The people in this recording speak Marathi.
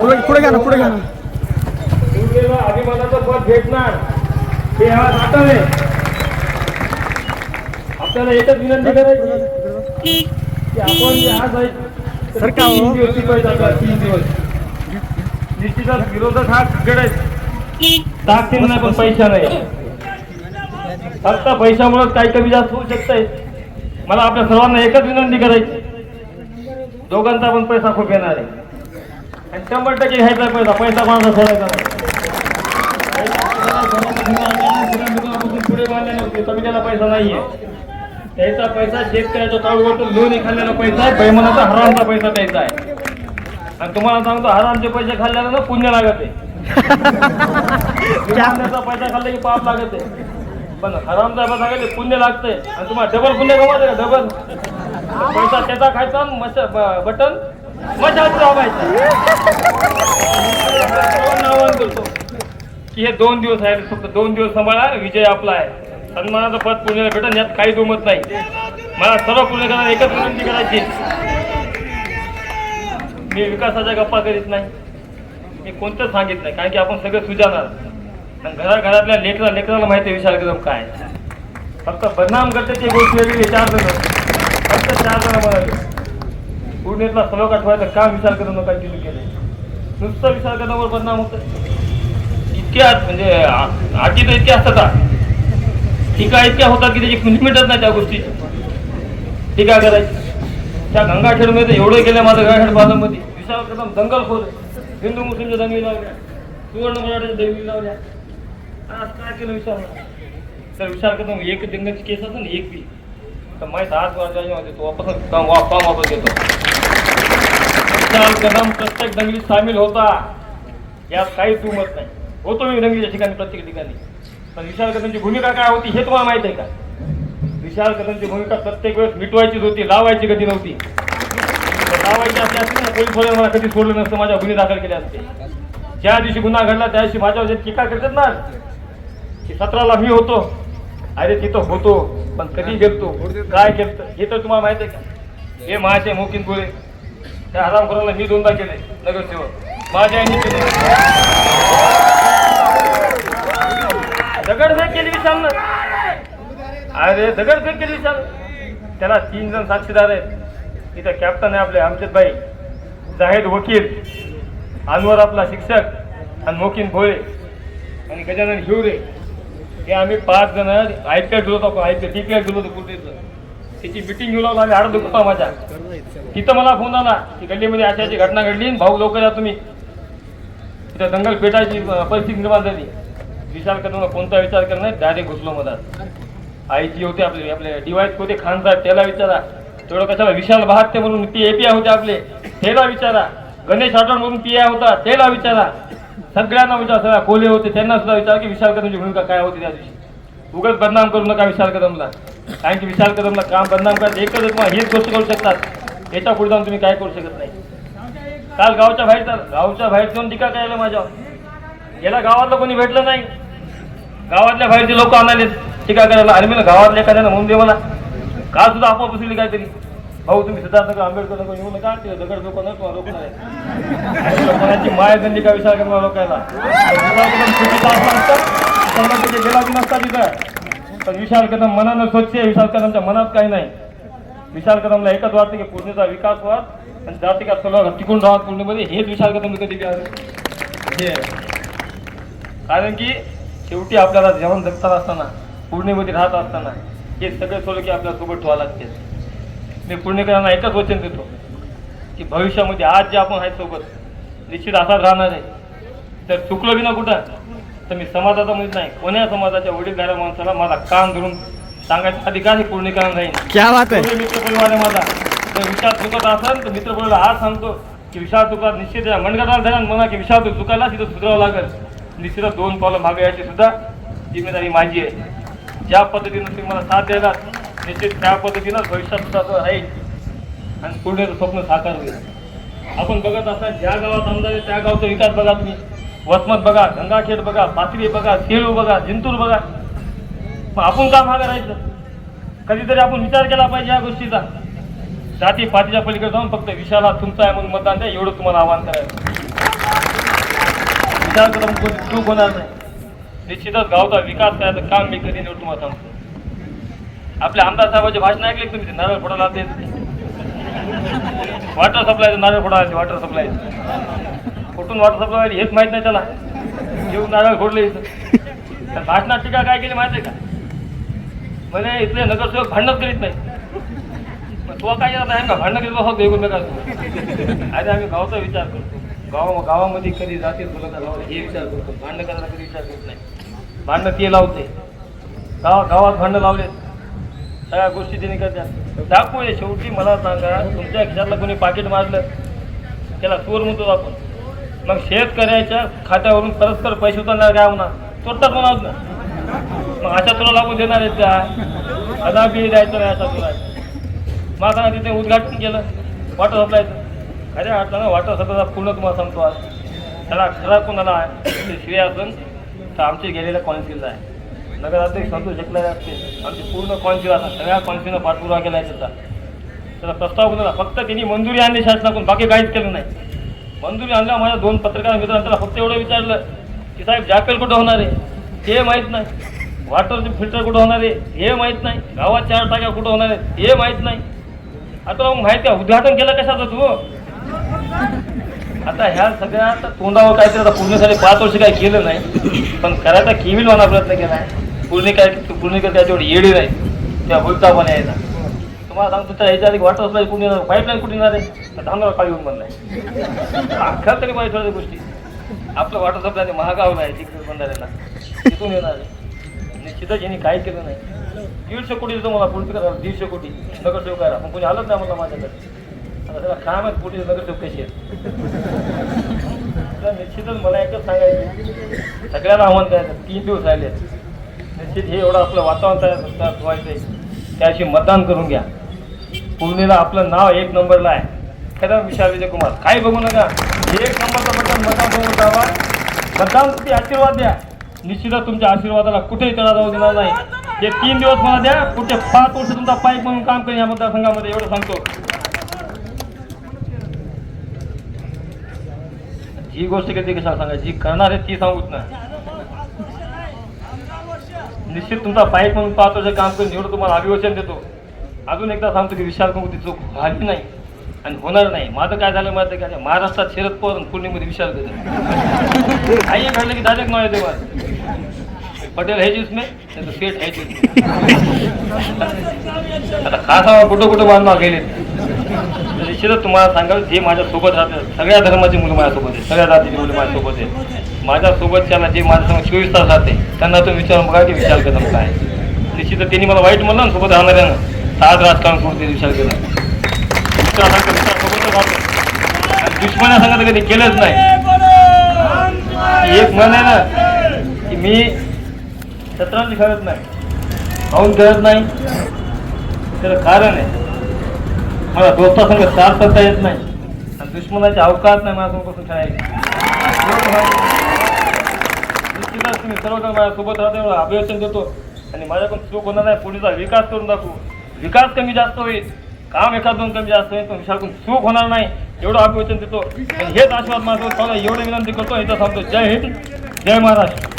पुढे घ्या ना पुढे घ्या ना. अभिमानाचं पद भेटणार हे हा आपल्याला एकच विनंती करायची की आपण हो? तीन दिवस टिकवायचं आपल्याला, तीन दिवस. निश्चितच विरोधक हा आहे नाही पण पैसा नाही. फक्त पैशामुळे काही कमी जास्त होऊ शकतंय. मला आपल्या सर्वांना एकच विनंती करायची. दोघांचा पण पैसा खूप येणार आहे. आणि शंभर टक्के घ्यायचा पैसा पैसा कोणाचा सोडायचा नाही पुढे मानले नव्हते कमी त्याला पैसा नाहीये. त्याचा पैसा शेतकऱ्याच्या ताळूवरतून लोणी खाल्लेला पैसा आहे बैमनाचा हरामचा पैसा द्यायचा आहे. आणि तुम्हाला सांगतो हरामचे पैसे खाल्ल्यानं ना पुण्य लागत. आहे पैसा खाल्ला की पाप लागत. आहे पण हरामचा पैसा खाल्ले पुण्य लागतंय आणि तुम्हाला डबल पुण्य कमावते का? डबल पैसा त्याचा खायचा ब- बटन मशाच लावायचं की हे दोन दिवस आहे फक्त दोन दिवस सांभाळा विजय आपला आहे. सन्मानाचं पद पुण्याला भेटन यात काही दुमत नाही. मला सर्व पुणेकरांना एकच विनंती करायची मी विकासाच्या गप्पा करीत नाही. मी कोणतं सांगित नाही कारण की आपण सगळं सुजाणार. आणि घराघरातल्या लेकरा लेकराला माहिती आहे विशाल कदम काय फक्त बदनाम करते ते गोष्टी वेगळी चार जण. फक्त चार जण म्हणाले पुण्यातला सलोक आठवायचा काम विचार करून काय केलं केले. नुसता विचार करण्यावर बदनाम होत इतक्या म्हणजे आटी तर इतक्या असतात टीका इतक्या होतात की त्याची खुंच मिटत नाही त्या गोष्टी. टीका करायची? त्या गंगाखेडमध्ये एवढं गेलं माझं गंगाखेड बाजारमध्ये. विशाल कदम दंगल खोल. हिंदू मुस्लिमच्या दंगली लावल्या. सुवर्ण मराठ्याच्या दंगली लावल्या. आज काय केलं विशाल? तर विचार कदम एक दंगाची केस असेल ना एक बी. तर माहीत आज मध्ये तो वापस काम वापस घेतो विशाल कदम प्रत्येक दंगलीत सामील होता. यात काही दुमत नाही. होतो मी दंगलीच्या ठिकाणी प्रत्येक ठिकाणी. पण विशाल कदमची भूमिका काय होती हे तुम्हाला माहीत आहे का? विशाल कदमची भूमिका प्रत्येक वेळेस मिटवायचीच होती लावायची कधी नव्हती. लावायची असली असते ना पोलीस वाले मला कधी सोडलं नसतं माझ्या गुन्हे दाखल केले असते. ज्या दिवशी गुन्हा घडला त्या दिवशी माझ्यावर टीका करतात ना की सतराला मी होतो. अरे तिथं होतो पण कधी गेलतो? काय केलं हे तर तुम्हाला माहीत आहे का? हे माझे मोकिन गोळे. त्या हरामखोराला मी दोनदा केले नगरसेवक. माझ्या आईने केले. दगडफेक केली विशाल. अरे दगडफेक केली विचार त्याला तीन जण साक्षीदार आहेत. इथं कॅप्टन आहे आपले आमचेत भाई जाहेद वकील अनवर आपला शिक्षक आणि मोकिन भोळे आणि गजानन हिवरे. हे आम्ही पाच जण आयपीएल पी गेलो होतो I P L T P L गेलो होतो कुठेचं त्याची मिटिंग घेऊन लावला आम्ही आडत होता माझ्या तिथं मला फोन आला की गल्लीमध्ये अशी अशी घटना घडली भाऊ लवकर या तुम्ही. तिथं दंगल पेटायची परिस्थिती निर्माण झाली. विचार करून कोणता विचार करणार डायरेक्ट घुसलो मधात. आई जी होते आपले आपले डिवाईस होते खान साहेब त्याला विचारा. तेवढं कशाला विशाल बहात्ते म्हणून पी एपीआय होते आपले त्याला विचारा. गणेश आठवण म्हणून पी आय होता त्याला विचारा. सगळ्यांना विचार सगळ्या कोले होते त्यांना सुद्धा विचार की विशाल कदमची भूमिका काय होती त्या दिवशी. उगाच बदनाम करू नका विशाल कदमला कारण की विशाल कदमला काम बदनाम करत एकच तुम्हाला हीच गोष्ट करू शकतात. याच्यापुढे जाऊन तुम्ही काय करू शकत नाही. काल गावच्या बाहेर तर गावच्या बाहेर जाऊन टीका करायला माझ्या याला गावातलं कोणी भेटलं नाही. गावातल्या बाहेरचे लोक आणाले टीका करायला. आणि मी गावातल्या एखाद्याला म्हणून दे मला. काल सुद्धा आपोआप बसली काहीतरी. भाऊ तुम्ही सिद्धार्थ आंबेडकर नका येऊ नका. ते दगड लोक रोखणार आहे. लोकांची माया गंदी का विचार करणार लोकांना गेला की नसता तिथं. पण विशाल कदम मनानं स्वच्छ आहे. विशाल कदमच्या मनात काही नाही. विशाल कदमला एकच वाटतं की पूर्णेचा विकास व्हा आणि जाती का सगळं टिकून राहा पूर्णेमध्ये हेच विशाल कदम कधी हे. कारण की शेवटी आपल्याला जेवण जगतात असताना पूर्णेमध्ये राहत असताना हे सगळे सोडलं की सोबत ठेवा लागते. मी पुणेकरांना एकच वचन देतो की भविष्यामध्ये आज जे आपण आहे सोबत निश्चित असाच राहणार आहे. तर चुकलं बी ना कुठं? तर मी समाजाचा म्हणजे नाही कोण्या समाजाच्या वडील झाल्या माणसाला मला काम धरून सांगायचा अधिकार हे राहील क्या बात आहे? मित्रपरिवार आहे माझा. जर विचार चुकत असेल तर मित्रपरिवार आज सांगतो की विशाल चुका निश्चित मनगटाला धरा म्हणा की विशाल तू चुकायला तिथं सुधारावं लागेल. निश्चितच दोन पावलं मागे याची सुद्धा जिम्मेदारी माझी आहे. ज्या पद्धतीनं तुम्ही मला साथ द्यायला निश्चित त्या पद्धतीनं भविष्यात सुद्धा राहील आणि पुण्याचं स्वप्न साकार होईल. आपण बघत असाल ज्या गावात आमदार आहे त्या गावचा विकास बघा तुम्ही. वसमत बघा गंगाखेड बघा पाथरी बघा सेळू बघा जिंतूर बघा. मग आपण का मागं राहायचं? कधीतरी आपण विचार केला पाहिजे या गोष्टीचा. जाती पातीच्या पलीकडे जाऊन फक्त विशाला तुमचा आहे म्हणून मतदान द्या एवढं तुम्हाला आवाहन करायचं. विचार करून कोणी चूक होणार नाही निश्चितच गावचा विकास करायचं काम मी कधी एवढं तुम्हाला सांगतो. आपल्या आमदार साहेबांचे भाषण ऐकले तुम्ही? ते नारळ फोडायला ते वॉटर सप्लाय नारळ फोडायला वॉटर सप्लाय कुठून व्हॉट्सअप सप्लाय हेच माहीत नाही त्याला. येऊन नारळ फोडले इथं. भाषणात टीका काय केली माहिती आहे का? म्हणे इथले नगरसेवक भांडणच करीत नाही तो काय करत आहे का भांडण करीत बसतो एकमेकांना अरे आम्ही गावचा विचार करतो. गाव गावामध्ये कधी जातील बोलत हे विचार करतो. भांडण करायला कधी विचार करत नाही. भांडणं ते लावते. गाव गावात भांडणं लावले सगळ्या गोष्टी तिने करतात. दाखवू शेवटी मला सांगा तुमच्या खिशातलं कोणी पाकिट मारलं त्याला चोर म्हणतो आपण. मग शेतकऱ्याच्या खात्यावरून परस्पर पैसे उचलणार काय म्हणा चोरतात म्हणा ना मग अशा तुला लागून देणार आहेत त्या. अदा बी द्यायचं नाही अशा तुला. मग आता तिथे उद्घाटन केलं. वॉटर सप्लायचं. अरे अडचण वॉटर सप्लायचा पूर्ण तुम्हाला सांगतो आज. त्याला खरा कोणाला आहे? ते श्रेय असून तर आमचे गेलेल्या कॉन्सिलला आहे. नगराध्यक्ष संतोष शेकलारे असते. आमची पूर्ण कॉन्सिल असा सगळ्या कॉन्सिलनं पाठपुरावा केला आहे त्याचा त्याला प्रस्ताव बनवला फक्त त्यांनी मंजुरी आणली शासनाकडून. बाकी काहीच केलं नाही. मंजुरी आणला माझ्या दोन पत्रकार मित्रांना फक्त एवढं विचारलं की साहेब जाकल कुठं होणार आहे? हे माहीत नाही. वॉटरचे फिल्टर कुठं होणार आहे? हे माहीत नाही. गावात चार टाक्या कुठं होणार आहेत? हे माहीत नाही. आता मग माहिती आहे उद्घाटन केलं कशाचं तू? आता ह्या सगळ्या आता तोंडावर काहीतरी आता पूर्णसाठी पाच वर्ष काही केलं नाही. पण करायचा केविल म्हणा प्रयत्न केला आहे. पूर्ण काय पूर्ण येडी नाही. त्या बोलता पण यायचा तुम्हाला सांगतो त्या ह्याच्या आधी वॉटर सप्लाय कुठे येणार पाईपलाईन कुठे येणार आहे? तर काळी येऊन बनलाय अख्खा तरी पाहिजे थोड्या गोष्टी. आपलं वॉटर सप्लाय महागाव नाही तिकडे बंधाऱ्याला. तिथून येणार आहे. निश्चितच यांनी काय केलं नाही. दीडशे कोटी देतो मला पुढचं करा दीडशे कोटी. नगरसेवक करा मग कोणी आलंच नाही मला माझ्याकडे. आता त्याला काय माहीत कोटी नगरसेवक कशी आहेत. तर निश्चितच मला एकच सांगायचं सगळ्यांना आव्हान करायचं तीन दिवस राहिले. निश्चित हे एवढं आपलं वातावरण तयार तयार व्हायचं आहे त्याशी मतदान करून घ्या. पूर्णेला आपलं नाव एक नंबरला आहे. खरं विशाल विजय कुमार काही बघू नका. एक नंबरचं मतदान मतदान करून जावा मतदान तुम्ही आशीर्वाद द्या. निश्चितच तुमच्या आशीर्वादाला कुठेही तडा जाऊ देणार नाही. हे तीन दिवस मला द्या. पुढचे पाच वर्ष तुमचा पाईप म्हणून काम करेन या मतदारसंघामध्ये एवढं सांगतो. जी गोष्ट कधी कशाला सांगा जी करणार आहे ती सांगूच ना निश्चित तुमचा पाईप म्हणून पाच वर्ष काम करून एवढं तुम्हाला अभिवचन देतो. अजून एकदा सांगतो की विशाल कंगू चूक झाली नाही आणि होणार नाही. माझं काय झालं माहिती आहे महाराष्ट्रात शरद पवार आणि पूर्णिमध्ये विशाल कदम काही घडलं की दादा नाव येते मला पटेल हे जिसमें नाही पेट हे है आता खासा कुठं कुठं बांधवा गेले. म्हणजे तर निश्चितच तुम्हाला सांगाल जे माझ्यासोबत राहतात सगळ्या धर्माची मुलं माझ्यासोबत आहे सगळ्या जातीची मुलं माझ्यासोबत आहे माझ्यासोबतच्याला जे माझ्यासमोर चोवीस तास राहते त्यांना तुम्ही विचारून बघा की विचार कदम काय निश्चित त्यांनी मला वाईट म्हणलं ना सोबत राहणाऱ्यानं आज राजकारण सोडते विचार केला सांगतो दुश्मना सांगत कधी केलंच नाही. एक म्हण आहे ना की मी शतरंज खेळत नाही. खाऊन खेळत नाही. त्याला कारण आहे मला दोस्तासंग साथ करता येत नाही. आणि दुश्मनाचे अवकाश नाही माझ्यासमोर खेळायचे. निश्चितच तुम्ही सर्वजण माझ्यासोबत राहते एवढं अभिवचन देतो. आणि माझ्याकडून चूक होणार नाही पुढेचा विकास करून दाखवू. विकास कमी जास्त होईल काम एखाद दोन कमी जास्त होईल पण विशालकडून चूक होणार नाही एवढं अभिवचन देतो. हेच आशीर्वाद माझं मला एवढी विनंती करतो इथं सांगतो जय हिंद जय महाराष्ट्र.